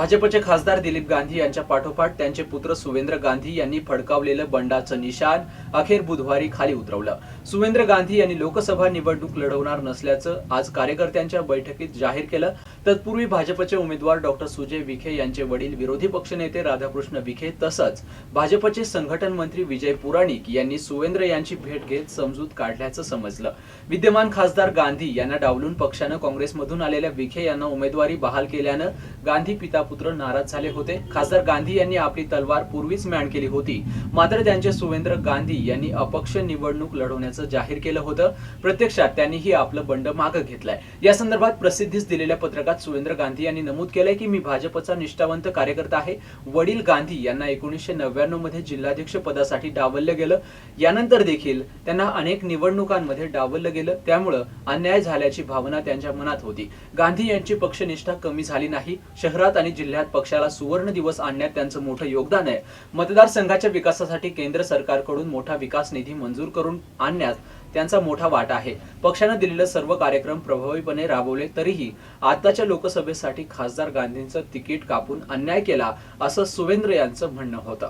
भाजपचे खासदार दिलीप गांधी यांच्या पाठोपाठ त्यांचे पुत्र सुवेंद्र गांधी यांनी फडकावलेलं बंडाचं निशाण अखेर बुधवारी खाली उतरवलं. सुवेंद्र गांधी यांनी लोकसभा निवडणूक लढवणार नसल्याचं आज कार्यकर्त्यांच्या बैठकीत जाहीर केलं. तत्पूर्वी भाजपचे उमेदवार डॉक्टर सुजय विखे यांचे वडील विरोधी पक्षनेते राधाकृष्ण विखे तसंच भाजपचे संघटन मंत्री विजय पुराणिक यांनी सुवेंद्र यांची भेट घेत समजूत काढल्याचं समजलं. विद्यमान खासदार गांधी यांना डावलून पक्षानं काँग्रेसमधून आलेल्या विखे यांना उमेदवारी बहाल केल्यानं गांधी पिता पुत्र नाराज झाले होते. खासदार गांधी यांनी आपली तलवार पूर्वीच मॅन केली होती. मात्र त्यांचे सुवेंद्र गांधी यांनी अपक्ष निवडणूक लढवण्याचं जाहीर केलं होतं. प्रत्यक्षात त्यांनीही आपलं बंड मागं घेतलंय. या संदर्भात प्रसिद्धीस दिलेल्या पत्रकात सुवेंद्र गांधी यांनी नमूद केलंय की मी भाजपचा निष्ठावंत कार्यकर्ता आहे. वडील गांधी यांना एकोणीसशे नव्याण्णवमध्ये जिल्हाध्यक्ष पदासाठी डावललं गेलं. यानंतर देखील त्यांना अनेक निवडणुकांमध्ये डावललं गेलं. त्यामुळं अन्याय झाल्याची भावना त्यांच्या मनात होती. गांधी यांची पक्षनिष्ठा कमी झाली नाही. शहरात आणि आणि जिल्ह्यात पक्षाला सुवर्ण दिवस आणण्यात त्यांचं मोठं योगदान आहे. मतदारसंघाच्या विकासासाठी केंद्र सरकारकडून मोठा विकास निधी मंजूर करून आणण्यात त्यांचा मोठा वाटा आहे. पक्षानं दिलेले सर्व कार्यक्रम प्रभावीपणे राबवले तरीही आताच्या लोकसभेसाठी खासदार गांधींचं तिकीट कापून अन्याय केला असं सुवेंद्र यांचं म्हणणं होतं.